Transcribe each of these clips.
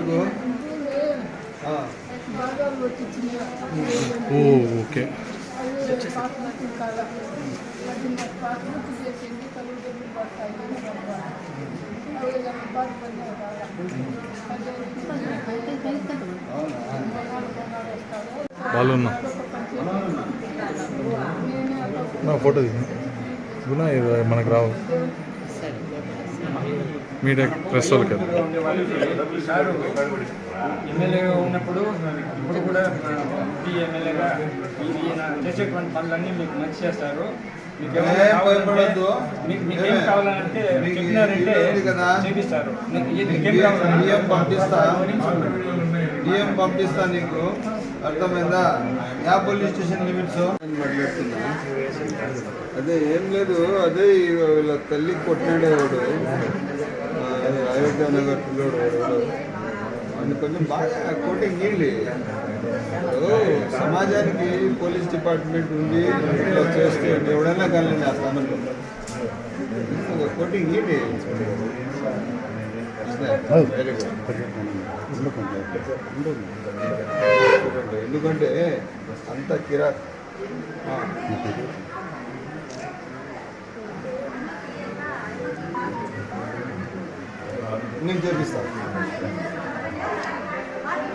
అడుగు ఓకే. వాళ్ళు ఉన్నా నా ఫోటో ఇది మనకు రావు. మీడియా ప్రెస్ వాళ్ళకి ఉన్నప్పుడు ఇప్పుడు కూడా ఎంపీ ఎమ్మెల్యేగా ఈయన చేసేటువంటి పనులన్నీ మీకు మంచి చేస్తారు. మీకు ఏమైనా ఏం కావాలంటే- చెప్పినారంటే? చేపిస్తారు. ఏ- ఏం పంపిస్తా? నీకు? అర్థమైందా? Yeah police station limits. మాట్లాడుతున్నా అదే ఏం లేదు అదే వీళ్ళ తల్లి కొట్టినాడే వాడు అయోధ్య నగర్ పిల్లోడు. వాడిని కొంచెం బాగా కోటింగ్ నీళ్ళు సమాజానికి పోలీస్ డిపార్ట్మెంట్ ఇట్లా చేస్తే ఎవడైనా కానీ ఆ స్థానంలో కోటింగ్ వెరీ గుడ్ ఎందుకంటే అంత కిరాక్. నీకు నేను చేపిస్తాను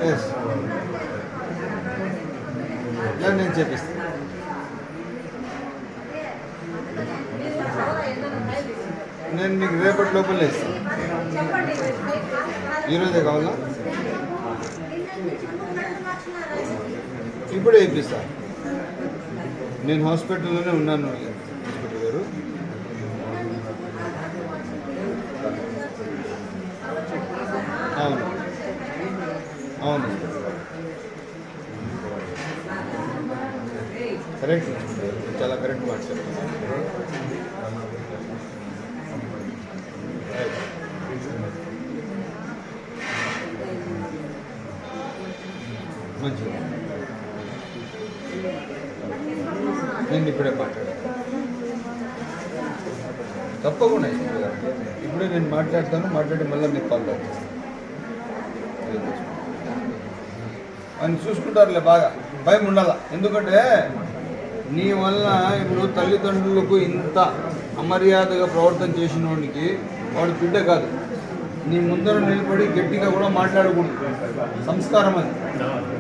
ఎస్ నేను చేపిస్తాను నేను మీకు రేపటి లోపల ఇస్తాను ఈరోజే కావాలా? ఇప్పుడే ఇప్పిస్తా నేను హాస్పిటల్లోనే ఉన్నాను. అవును కరెక్ట్ చాలా కరెక్ట్ మాట మంచిది. నేను ఇప్పుడే మాట్లాడాను. తప్పకుండా ఇప్పుడే నేను మాట్లాడతాను మాట్లాడి మళ్ళీ మీకు కాల్ చేస్తాను. ఆయన చూసుకుంటారులే బాగా. భయం ఉండాల ఎందుకంటే నీ వల్ల ఇప్పుడు తల్లిదండ్రులకు ఇంత అమర్యాదగా ప్రవర్తన చేసిన వాడికి వాడు బిడ్డ కాదు. నీ ముందర నిలబడి గట్టిగా కూడా మాట్లాడకూడదు. సంస్కారం అది.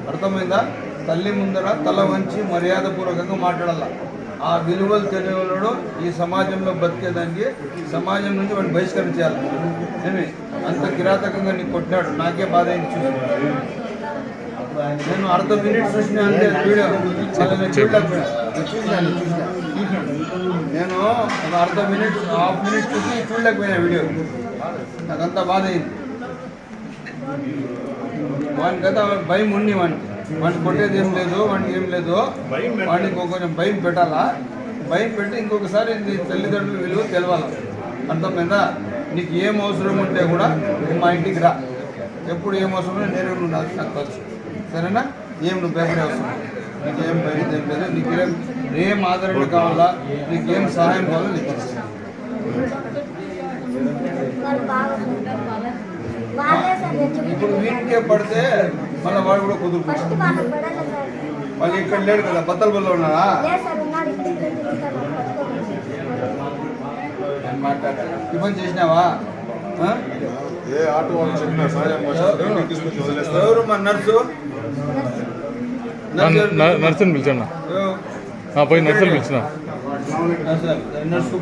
అర్థమైందా? తల్లి ముందర తల వంచి మర్యాదపూర్వకంగా మాట్లాడాల. ఆ విలువలు తెలియవాడు ఈ సమాజంలో బతికేదానికి సమాజం నుంచి వాడిని బహిష్కరించాలి ఏమి? అంత కిరాతకంగా నీకు కొట్టినాడు. నాకే బాధ అయింది నేను అర్ధ మినిట్ చూసిన అంతే వీడియో. చూసినా నేను ఒక అర్ధ మినిట్ హాఫ్ మినిట్ చూసి చూడలేకపోయినా వీడియో. నాకంతా బాధ అయింది వాని కదా భయం ఉండి వానికి. వాడిని కొట్టేది ఏం లేదు వాడికి ఏం లేదు. వాడికి ఒక కొంచెం భయం పెట్టాలా? భయం పెట్టి ఇంకొకసారి నీ తల్లిదండ్రుల విలువ తెలవాలి? అర్థమైందా? నీకు ఏం అవసరం ఉంటే కూడా మా ఇంటికి రా. ఎప్పుడు ఏం అవసరం నాకు నాకు తెలుసు సరేనా? ఏం నువ్వు భయపడే అవసరం. నీకు భయం ఏం లేదు? నీకు ఏం ఆదరణ కావాలా? నీకు సహాయం కావాలో? నీకు ఇప్పుడు వీటికే పడితే మళ్ళీ వాడు కూడా కుదురుకుంటాడు వాళ్ళు ఇక్కడ లేడు కదా బత్తల బల్ల ఉన్నారా? ఉన్నాడు మాట్లాడతాను. టిఫిన్ చేసినావా? ఏ ఆటో వాళ్ళు చెప్పిన సాయం మాట్లాడితే నీకు తీసుకొచ్చి వదిలేస్తారు ఎవరు మా నర్సు నర్సు ఎవరు? న- నర్సుని పిలిచాను ఎవరు? ఆ, పోయి నర్సుని పిలిచిన నర్సు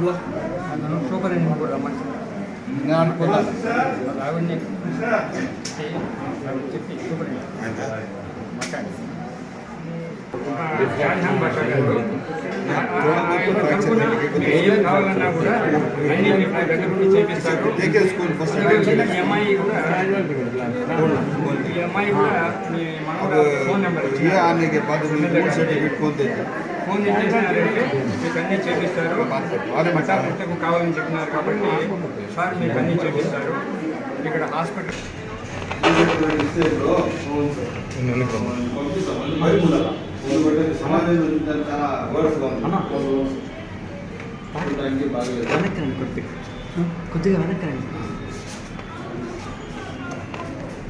ఏం కావాలన్నా కూడా అన్ని దగ్గరుండి చేపిస్తారు ఈ అమ్మాయి కూడా కూడా మీ ఫోన్ నెంబర్ ఫోన్ చేసేసినారంటే చేపిస్తారు. సార్ ఇంతకు కావాలని చెప్పినారు కాబట్టి సార్ మీకు అన్నీ చేపిస్తారు. ఇక్కడ హాస్పిటల్ పంపిస్తాం. సమాజం చాలా వెనక్కి కొద్దిగా.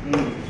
వెనక్కి.